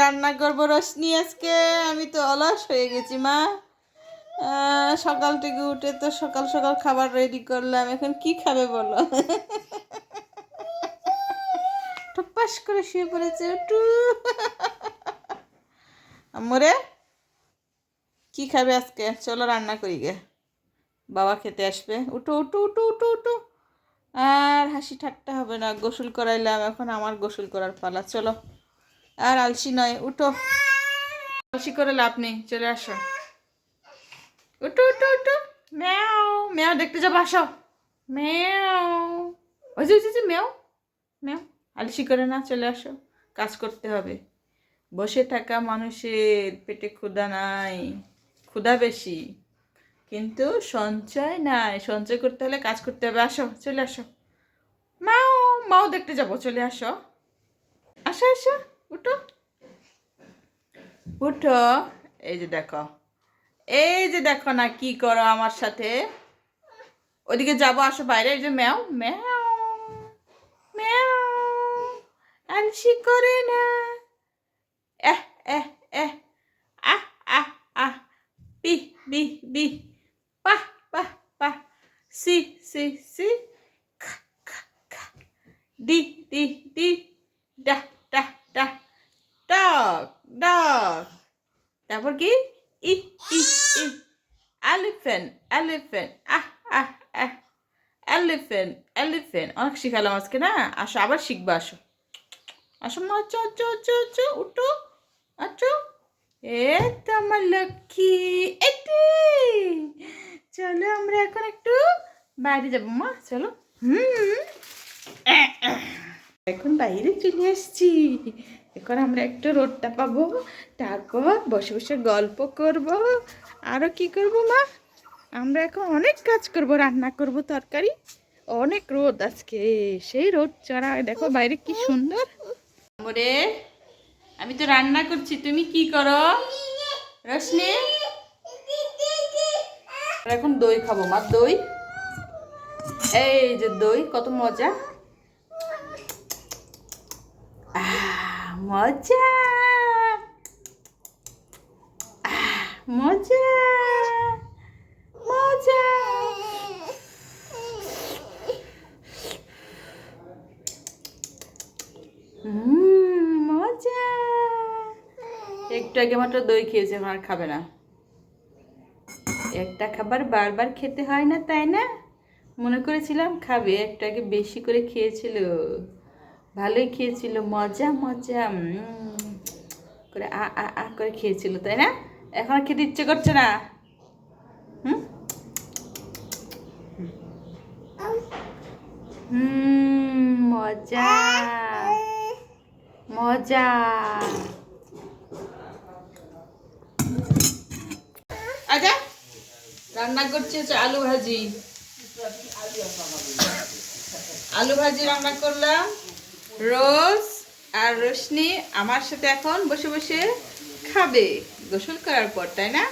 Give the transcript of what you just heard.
রান্না করব রশনি আজকে? আমি তো অলস হয়ে গেছি, মা। সকাল থেকে উঠে তো সকাল সকাল খাবার রেডি করলাম। এখন কি খাবে বলো? টপাস করে শুয়ে পড়েছে একটু আমরে কি খাবে আজকে? চলো রান্না করি গে। বাবা খেতে আসবে। উঠো উঠো উঠো উঠো উঠো। আর হাসি ঠাট্টা হবে না। গোসল করাইলাম, এখন আমার গোসল করার পালা। চলো। আর আলসি নয় উঠো। আলসি করে লাভ নেই চলে আসো। উঠো উঠো উঠো। ম্যাও ম্যাও দেখতে যাব আসো। ম্যাও। ওই যে ওই যে, ম্যাও। ম্যাও আলসি করে না চলে আসো। কাজ করতে হবে। বসে থাকা মানুষের পেটে ক্ষুধা নাই ক্ষুধা বেশি। কিন্তু সঞ্চয় নাই সঞ্চয় করতে হলে কাজ করতে হবে। আসো চলে আসো। মাও মাও দেখতে যাব চলে আসো। আসো আসো। উঠো। উঠো। এই যে দেখো। এই যে দেখো না কি করো আমার সাথে। ওদিকে যাব, আসো বাইরে। এই যে ম্যাও ম্যাও ম্যাও। আলসি করে না। এহ এহ এহ। আহ আহ আহ। বি বি বি পাহ পাহ পাহ। C C C. খা খা খা। D D D elephant elephant, আহ আহ আহ elephant, elephant. অনেক শিখালাম আজকে না? আসো আবার শিখবা আসো। আসো মা চো চো চো চো উঠো। আচ্ছা এ আমার লক্ষ্মী এটি। চলো আমরা এখন একটু বাইরে যাব মা। চলো। হুম। এখন বাইরে চলে এসেছি এখন আমরা একটু রোদটা পাবো, তারপর বসে বসে গল্প করব। আরও কি করব, মা? আমরা এখন অনেক কাজ করব, রান্না করব, তরকারি। অনেক রোদ আজকে, সেই রোদ চড়া দেখো বাইরে কি সুন্দর। মোরে আমি তো রান্না করছি, তুমি কি করো? রশনি? আমরা এখন দই খাব, মা, দই? এই যে দই, কত মজা। মজা মজা মজা মজা একটু আগে মাত্র দই খেয়েছে আর খাবে না। একটা খাবার বারবার খেতে হয় না, তাই না? মনে করেছিলাম খাবে, একটু আগে বেশি করে খেয়েছিল। ভালোই খেয়েছিল, মজা মজা করে আ আ আ করে খেয়েছিল, তাই না? এখন খেতে ইচ্ছে করছে না? হুম? হুম, মজা মজা। আচ্ছা রান্না করছি আলু ভাজি। আলু ভাজি রান্না করলাম। রোজ আর রোশনি আমার সাথে এখন বসে বসে খাবে গোসল করার পর তাই না?